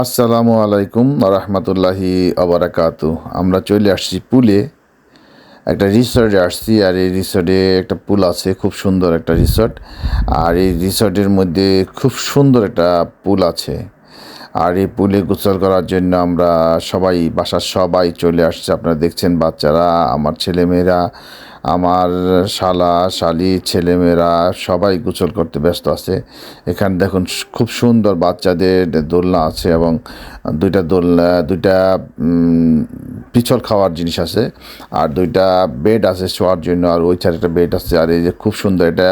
আসসালামু আলাইকুম রহমতুল্লাহি আবরাকাতু আমরা চলে আসছি পুলে। একটা রিসর্টে আসছি আর এই রিসর্টে একটা পুল আছে, খুব সুন্দর একটা রিসর্ট। আর এই রিসর্টের মধ্যে খুব সুন্দর একটা পুল আছে। আর এই পুলে গোসল করার জন্য আমরা সবাই, বাসার সবাই চলে আসছে। আপনারা দেখছেন বাচ্চারা, আমার ছেলেমেয়েরা, আমার শালা, শালি, ছেলেমেয়েরা সবাই গোসল করতে ব্যস্ত আছে। এখানে দেখুন, খুব সুন্দর বাচ্চাদের দোলনা আছে এবং দুইটা দোলনা, দুইটা পিছল খাওয়ার জিনিস আছে আর দুইটা বেড আছে শোয়ার জন্য আর ওই ছাড়া একটা বেড আছে। আর এই যে খুব সুন্দর এটা,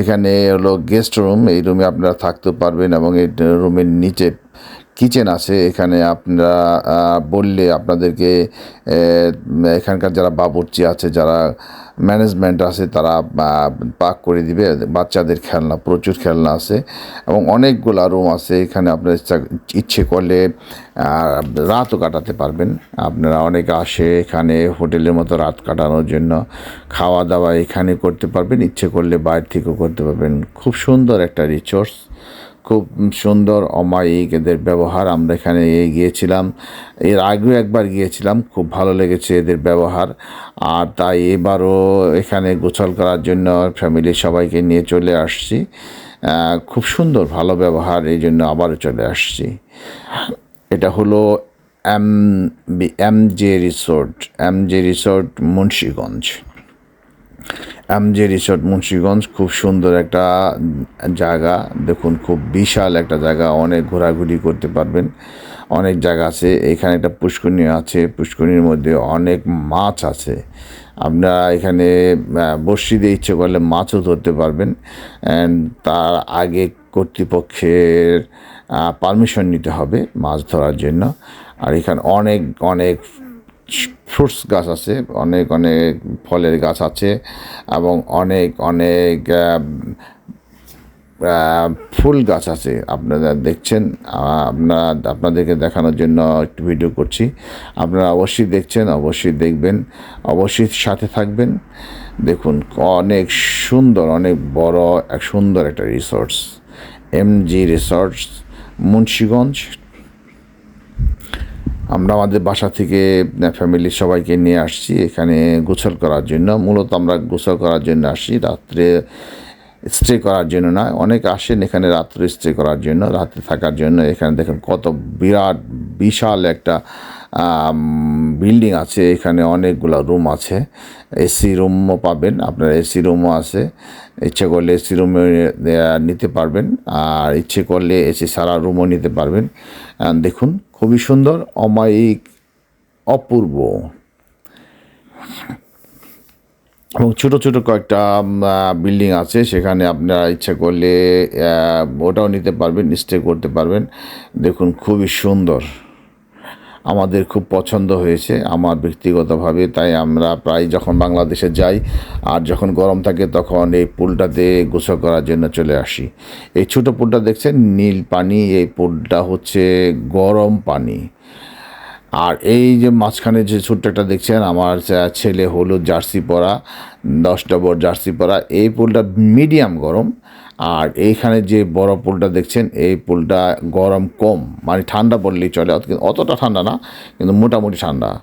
এখানে হলো গেস্ট রুম, এই রুমে আপনারা থাকতে পারবেন এবং এই রুমের নিচে কিচেন আছে, এখানে আপনারা বললে আপনাদেরকে এখানকার যারা বাবুর্চি আছে, যারা ম্যানেজমেন্ট আছে, তারা পাক করে দিবে। বাচ্চাদের খেলনা, প্রচুর খেলনা আছে এবং অনেকগুলা রুম আছে। এখানে আপনার ইচ্ছা- ইচ্ছে করলে রাতও কাটাতে পারবেন। আপনারা অনেক আসে এখানে হোটেলের মতো রাত কাটানোর জন্য। খাওয়া দাওয়া এখানে করতে পারবেন, ইচ্ছে করলে বাইরে থেকেও করতে পারবেন। খুব সুন্দর একটা রিসোর্স খুব সুন্দর, অমায়িক এদের ব্যবহার। আমরা এখানে গিয়েছিলাম, এর আগেও একবার গিয়েছিলাম, খুব ভালো লেগেছে এদের ব্যবহার। আর তাই এবারও এখানে গোসল করার জন্য ফ্যামিলির সবাইকে নিয়ে চলে আসছি। খুব সুন্দর, ভালো ব্যবহার, এই জন্য আবারও চলে আসছি। এটা হলো M B, M J resort, M J resort Munshiganj. MJ resort Munshiganj, খুব সুন্দর একটা জায়গা। দেখুন, খুব বিশাল একটা জায়গা, অনেক ঘোরাঘুরি করতে পারবেন। অনেক জায়গা আছে, এখানে একটা পুষ্করণী আছে, পুষ্করণীর মধ্যে অনেক মাছ আছে। আপনারা এখানে বড়শি দিয়ে ইচ্ছে করলে মাছও ধরতে পারবেন। তার আগে কর্তৃপক্ষের পারমিশন নিতে হবে মাছ ধরার জন্য। আর এখানে অনেক অনেক ফ্রুটস গাছ আছে, অনেক অনেক ফলের গাছ আছে এবং অনেক অনেক ফুল গাছ আছে। আপনারা দেখছেন আপনারা আপনাদেরকে দেখানোর জন্য একটু ভিডিও করছি। আপনারা অবশ্যই দেখছেন, অবশ্যই দেখবেন, অবশ্যই সাথে থাকবেন। দেখুন, অনেক সুন্দর, অনেক বড়, এক সুন্দর একটা resorts M G resorts Munshiganj আমরা আমাদের বাসা থেকে ফ্যামিলির সবাইকে নিয়ে আসছি এখানে গোসল করার জন্য। মূলত আমরা গোসল করার জন্য আসি রাত্রে স্টে করার জন্য না, অনেক আসেন এখানে রাত্রে স্টে করার জন্য রাত্রে থাকার জন্য। এখানে দেখেন কত বিরাট, বিশাল একটা বিল্ডিং আছে, এখানে অনেকগুলো রুম আছে। এসি রুমও পাবেন, আপনার এসি রুমও আছে। ইচ্ছে করলে এসি রুমে নিতে পারবেন, আর ইচ্ছে করলে এসি সারা রুমও নিতে পারবেন। দেখুন খুবই সুন্দর, অমায়িক, অপূর্ব। এবং ছোটো ছোটো কয়েকটা বিল্ডিং আছে, সেখানে আপনারা ইচ্ছা করলে ওটাও নিতে পারবেন, স্টে করতে পারবেন। দেখুন, খুবই সুন্দর। আমাদের খুব পছন্দ হয়েছে আমার ব্যক্তিগতভাবে। তাই আমরা প্রায় যখন বাংলাদেশে যাই আর যখন গরম থাকে তখন এই পুলটাতে গোসল করার জন্য চলে আসি। এই ছোটো পুলটা দেখছেন, নীল পানি, এই পুলটা হচ্ছে গরম পানি। আর এই যে মাঝখানে যে ছোট্ট একটা দেখছেন, আমার ছেলে হলুদ জার্সি পরা দশ নম্বর জার্সি পরা, এই পুলটা মিডিয়াম গরম। আর এইখানে যে বড় পুলটা দেখছেন, এই পুলটা গরম কম মানে ঠান্ডা পড়লেই চলে, অত- অতটা ঠান্ডা না, কিন্তু মোটামুটি ঠান্ডা।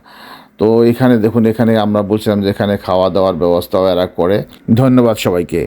তো এখানে দেখুন, এখানে আমরা বলছিলাম যে এখানে খাওয়া দাওয়ার ব্যবস্থাও এরা করে। ধন্যবাদ সবাইকে।